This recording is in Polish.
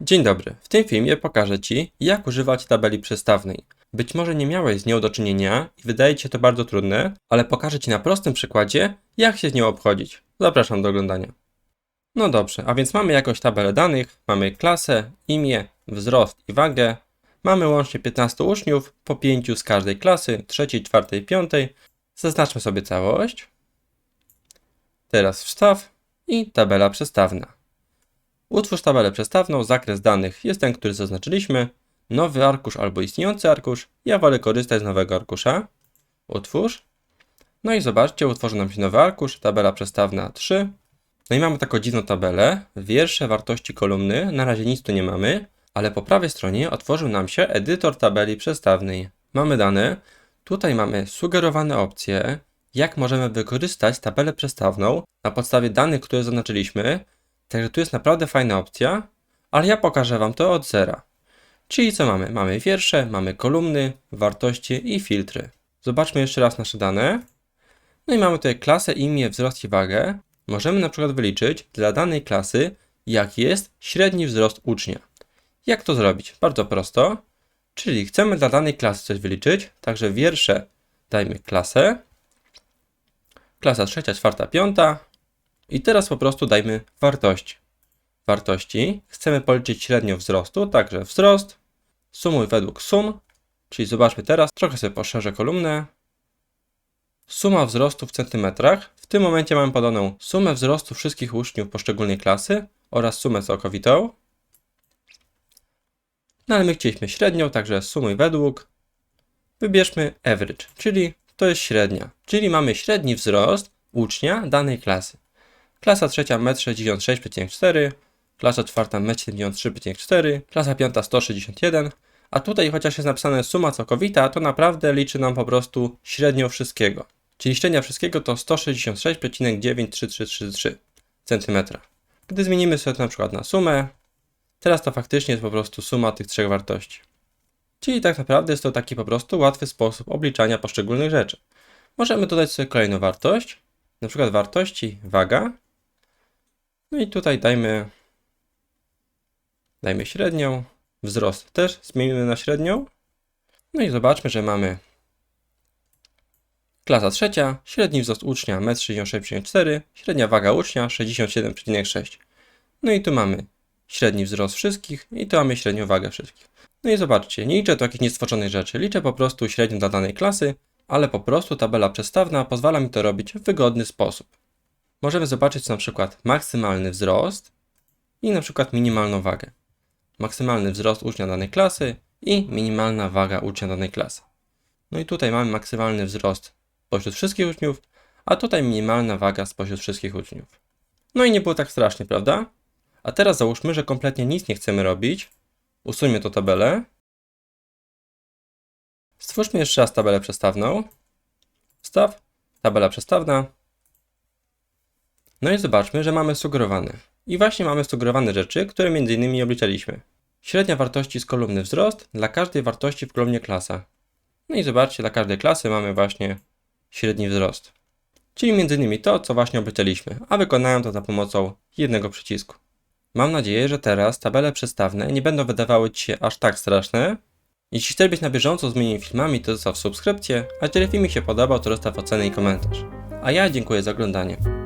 Dzień dobry. W tym filmie pokażę Ci, jak używać tabeli przestawnej. Być może nie miałeś z nią do czynienia i wydaje Ci się to bardzo trudne, ale pokażę Ci na prostym przykładzie, jak się z nią obchodzić. Zapraszam do oglądania. No dobrze, a więc mamy jakąś tabelę danych, mamy klasę, imię, wzrost i wagę. Mamy łącznie 15 uczniów, po 5 z każdej klasy, trzeciej, czwartej, piątej. Zaznaczmy sobie całość. Teraz wstaw i tabela przestawna. Utwórz tabelę przestawną, zakres danych jest ten, który zaznaczyliśmy, nowy arkusz albo istniejący arkusz. Ja wolę korzystać z nowego arkusza. Utwórz. No i zobaczcie, utworzy nam się nowy arkusz, tabela przestawna 3. No i mamy taką dziwną tabelę, wiersze, wartości kolumny, na razie nic tu nie mamy, ale po prawej stronie otworzył nam się edytor tabeli przestawnej. Mamy dane, tutaj mamy sugerowane opcje, jak możemy wykorzystać tabelę przestawną na podstawie danych, które zaznaczyliśmy, Także tu jest naprawdę fajna opcja, ale ja pokażę Wam to od zera. Czyli co mamy? Mamy wiersze, mamy kolumny, wartości i filtry. Zobaczmy jeszcze raz nasze dane. No i mamy tutaj klasę, imię, wzrost i wagę. Możemy na przykład wyliczyć dla danej klasy, jaki jest średni wzrost ucznia. Jak to zrobić? Bardzo prosto. Czyli chcemy dla danej klasy coś wyliczyć, także wiersze dajmy klasę. Klasa trzecia, czwarta, piąta, i teraz po prostu dajmy wartości. Wartości. Chcemy policzyć średnią wzrostu, także wzrost. Sumuj według sum. Czyli zobaczmy teraz, trochę sobie poszerzę kolumnę. Suma wzrostu w centymetrach. W tym momencie mamy podaną sumę wzrostu wszystkich uczniów poszczególnej klasy oraz sumę całkowitą. No ale my chcieliśmy średnią, także sumuj według. Wybierzmy average, czyli to jest średnia. Czyli mamy średni wzrost ucznia danej klasy. Klasa trzecia 1,66,4 m, klasa czwarta 1,73,4 m, klasa piąta 161 a tutaj chociaż jest napisane suma całkowita, to naprawdę liczy nam po prostu średnią wszystkiego. Czyli średnia wszystkiego to 166,93333 cm. Gdy zmienimy sobie to na przykład na sumę, teraz to faktycznie jest po prostu suma tych trzech wartości. Czyli tak naprawdę jest to taki po prostu łatwy sposób obliczania poszczególnych rzeczy. Możemy dodać sobie kolejną wartość, na przykład wartości waga no i tutaj dajmy, dajmy średnią, wzrost też zmienimy na średnią. No i zobaczmy, że mamy klasa trzecia, średni wzrost ucznia 1,66,4 m, średnia waga ucznia 67,6 No i tu mamy średni wzrost wszystkich i tu mamy średnią wagę wszystkich. No i zobaczcie, nie liczę tu jakichś niestworzonych rzeczy, liczę po prostu średnią dla danej klasy, ale po prostu tabela przestawna pozwala mi to robić w wygodny sposób możemy zobaczyć na przykład maksymalny wzrost i na przykład minimalną wagę. Maksymalny wzrost ucznia danej klasy i minimalna waga ucznia danej klasy. No i tutaj mamy maksymalny wzrost spośród wszystkich uczniów, a tutaj minimalna waga spośród wszystkich uczniów. No i nie było tak strasznie, prawda? A teraz załóżmy, że kompletnie nic nie chcemy robić. Usuńmy tą tabelę. Stwórzmy jeszcze raz tabelę przestawną. Wstaw, tabela przestawna, no i zobaczmy, że mamy sugerowane. I właśnie mamy sugerowane rzeczy, które m.in. obliczaliśmy. Średnia wartości z kolumny wzrost dla każdej wartości w kolumnie klasa. No i zobaczcie, dla każdej klasy mamy właśnie średni wzrost. Czyli m.in. to, co właśnie obliczaliśmy, a wykonałem to za pomocą jednego przycisku. Mam nadzieję, że teraz tabele przestawne nie będą wydawały Ci się aż tak straszne. Jeśli chcesz być na bieżąco z moimi filmami, to zostaw subskrypcję, a jeżeli film mi się podobał, to zostaw ocenę i komentarz. A ja dziękuję za oglądanie.